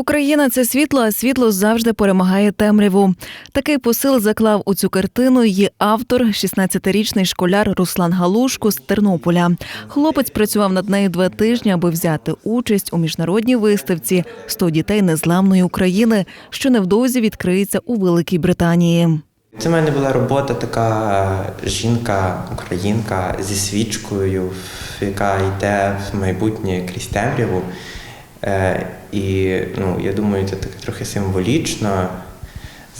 Україна це світло, а світло завжди перемагає темряву. Такий посил заклав у цю картину її автор, 16-річний школяр Руслан Галушко з Тернополя. Хлопець працював над нею два тижні, аби взяти участь у міжнародній виставці «100 дітей незламної України, що невдовзі відкриється у Великій Британії. Це в мене була робота така жінка, українка зі свічкою, яка йде в майбутнє крізь темряву. Е, і ну, я думаю, це так трохи символічно.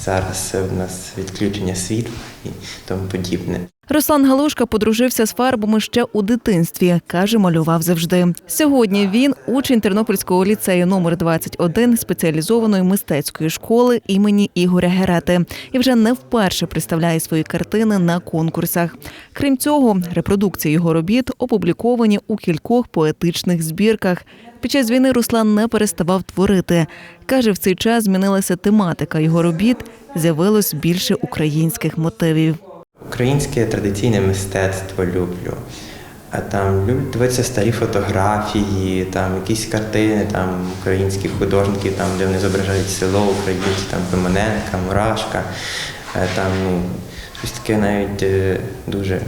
Зараз в нас відключення світла і тому подібне. Руслан Галушка подружився з фарбами ще у дитинстві. каже, малював завжди. Сьогодні він учень Тернопільського ліцею номер 21 спеціалізованої мистецької школи імені Ігоря Герети і вже не вперше представляє свої картини на конкурсах. Крім цього, репродукції його робіт опубліковані у кількох поетичних збірках. Під час війни Руслан не переставав творити. каже, в цей час змінилася тематика його робіт, з'явилось більше українських мотивів. Українське традиційне мистецтво люблю. А там люблю дивитися старі фотографії, там якісь картини, там українських художників, там, де вони зображають село українці, там Пимоненка, Мурашка. Е, Там ну, щось таке навіть е, дуже.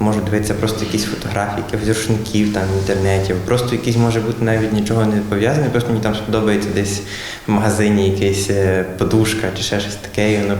Можу дивитися просто якісь фотографії, якихось рушників там в інтернеті. Просто якісь може бути навіть нічого не пов'язане, просто мені там сподобається десь в магазині якась е, подушка чи ще щось таке, і воно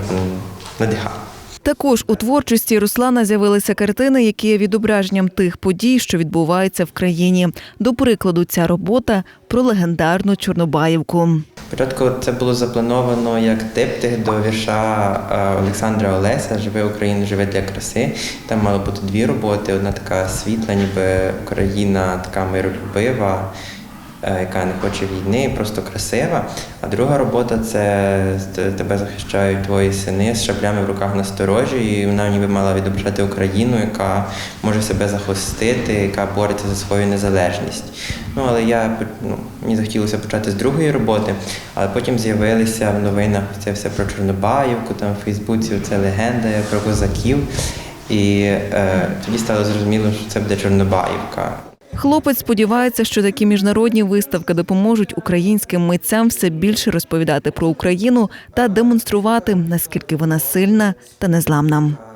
надихає. Також у творчості Руслана з'явилися картини, які є відображенням тих подій, що відбуваються в країні. До прикладу, ця робота про легендарну Чорнобаївку. Спочатку це було заплановано як диптих до вірша Олександра Олеся Живе Україна, живе для краси. Там мало бути дві роботи: одна така світла, ніби Україна така миролюбива, яка не хоче війни, просто красива. А друга робота це тебе захищають твої сини з шаблями в руках на сторожі, і вона ніби мала відображати Україну, яка може себе захистити, яка бореться за свою незалежність. Ну але я ну, мені захотілося почати з другої роботи, але потім з'явилися в новинах це все про Чорнобаївку, там в Фейсбуці це легенда про козаків. І е, тоді стало зрозуміло, що це буде Чорнобаївка. Хлопець сподівається, що такі міжнародні виставки допоможуть українським митцям все більше розповідати про Україну та демонструвати наскільки вона сильна та незламна.